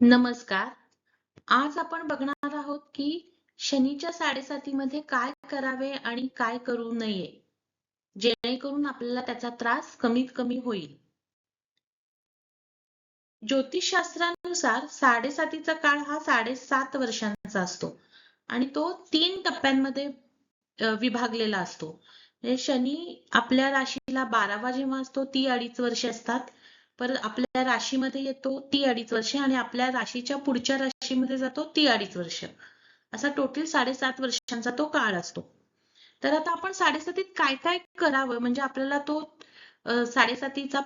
नमस्कार. आज आपण बघणार आहोत की शनीच्या साडेसातीमध्ये काय करावे आणि काय करू नये जेणेकरून आपल्याला त्याचा त्रास कमीत कमी होईल. ज्योतिषशास्त्रानुसार साडेसातीचा काळ हा साडेसात वर्षांचा असतो आणि तो तीन टप्प्यांमध्ये विभागलेला असतो. म्हणजे शनी आपल्या राशीला बारावा जेव्हा असतो ती अडीच वर्षे असतात. परत आपल्या राशीमध्ये येतो ती अडीच वर्षे आणि आपल्या राशीच्या पुढच्या राशीमध्ये जातो ती अडीच वर्ष. असा टोटल साडेसात वर्षांचा तो काळ असतो. तर आता आपण साडेसातीत काय काय करावं? म्हणजे आपल्याला तो साडेसातीचा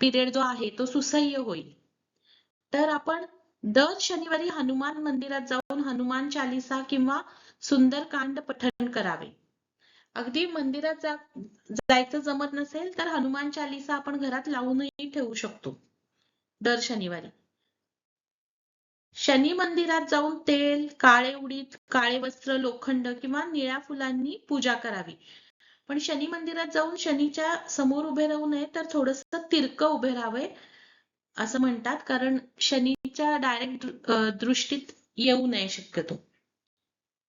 पिरियड जो आहे तो सुसह्य होईल. तर आपण दर शनिवारी हनुमान मंदिरात जाऊन हनुमान चालिसा किंवा सुंदरकांड पठण करावे. अगदी मंदिरात जा जायचं जमत नसेल तर हनुमान चालिसा आपण घरात लावूनही ठेवू शकतो. दर शनिवारी. शनी मंदिरात जाऊन तेल काळे उडीद काळे वस्त्र लोखंड किंवा निळ्या फुलांनी पूजा करावी. पण शनी मंदिरात जाऊन शनीच्या समोर उभे राहू नये तर थोडस तिरकं उभे राहावे असं म्हणतात. कारण शनीच्या डायरेक्ट दृष्टीत येऊ नये शक्यतो.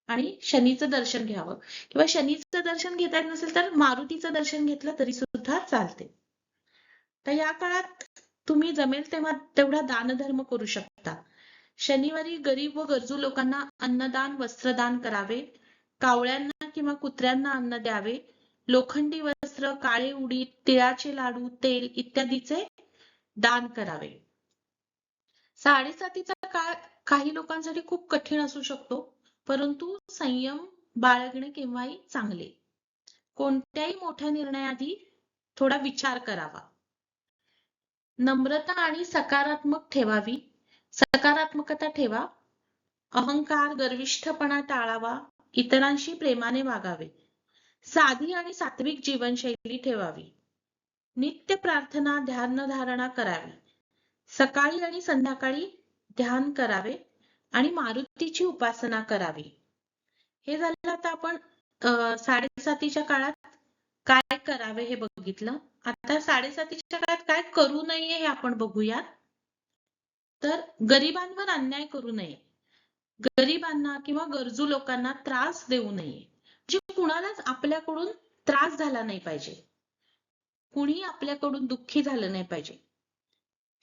आणि शनीचं दर्शन घ्यावं. किंवा शनीचं दर्शन घेता येत नसेल तर मारुतीचं दर्शन घेतलं तरी सुद्धा चालते. तर या काळात तुम्ही जमेल तेव्हा तेवढा दानधर्म करू शकता. शनिवारी गरीब व गरजू लोकांना अन्नदान वस्त्रदान करावे. कावळ्यांना किंवा कुत्र्यांना अन्न द्यावे. लोखंडी वस्त्र काळे उडीद तिळाचे लाडू तेल इत्यादीचे दान करावे. साडेसातीचा काळ काही लोकांसाठी खूप कठीण असू शकतो. परंतु संयम बाळगणे केव्हाही चांगले. कोणत्याही मोठ्या निर्णयाआधी थोडा विचार करावा. नम्रता आणि सकारात्मक ठेवावी. सकारात्मकता ठेवा. अहंकार गर्विष्ठपणा टाळावा. इतरांशी प्रेमाने वागावे. साधी आणि सात्विक जीवनशैली ठेवावी. नित्य प्रार्थना ध्यान धारणा करावी. सकाळी आणि संध्याकाळी ध्यान करावे. आणि मारुतीची उपासना करावी. हे झालं आता आपण साडेसातीच्या काळात काय करावे हे बघितलं. आता साडेसातीच्या काळात काय करू नये हे आपण बघूया तर गरिबांवर अन्याय करू नये. गरिबांना किंवा गरजू लोकांना त्रास देऊ नये. जे कुणालाच आपल्याकडून त्रास झाला नाही पाहिजे. कुणी आपल्याकडून दुःखी झालं नाही पाहिजे.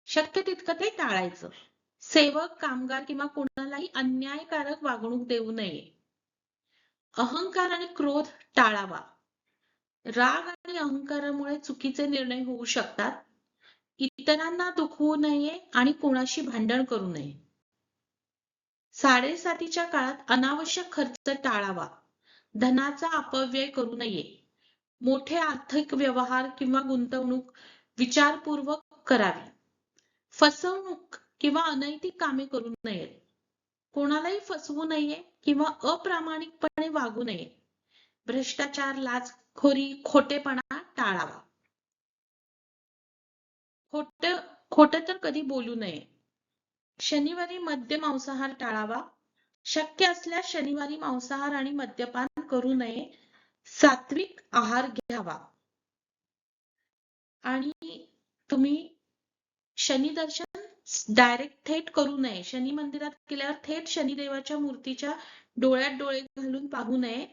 शक्य तितकं ते टाळायचं. सेवक कामगार किंवा कोणालाही अन्यायकारक वागणूक देऊ नये. अहंकार आणि क्रोध टाळावा. राग आणि अहंकारामुळे चुकीचे निर्णय होऊ शकतात. इतरांना दुखवू नये आणि कोणाशी भांडण करू नये. साडेसातीच्या काळात अनावश्यक खर्च टाळावा. धनाचा अपव्यय करू नये. मोठे आर्थिक व्यवहार किंवा गुंतवणूक विचारपूर्वक करावी. फसवणूक किंवा अनैतिक कामे करू नयेत कोणालाही फसवू नये किंवा अप्रामाणिकपणे वागू नये. भ्रष्टाचार लाचखोरी खोटेपणा टाळावा. खोट खोट तर कधी बोलू नये. शनिवारी मद्य मांसाहार टाळावा. शक्य असल्यास शनिवारी मांसाहार आणि मद्यपान करू नये. सात्विक आहार घ्यावा. आणि तुम्ही शनिदर्शन डायरेक्ट थेट करू नये. शनी मंदिरात गेल्यावर थेट शनिदेवाच्या मूर्तीच्या डोळ्यात डोळे घालून पाहू नये.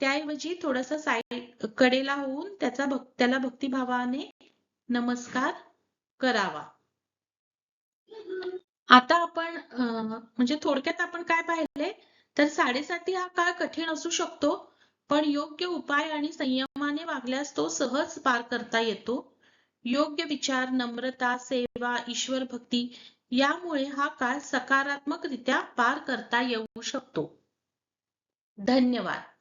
त्याऐवजी थोडासा साईड कडेला होऊन त्याचा भक त्याला भक्तिभावाने नमस्कार करावा. आता आपण म्हणजे थोडक्यात आपण काय पाहिले तर साडेसाती हा काळ कठीण असू शकतो पण योग्य उपाय आणि संयमाने वागल्यास तो सहज पार करता येतो. योग्य विचार नम्रता सेवा ईश्वर भक्ती यामुळे हा काळ सकारात्मकरित्या पार करता येऊ शकतो. धन्यवाद.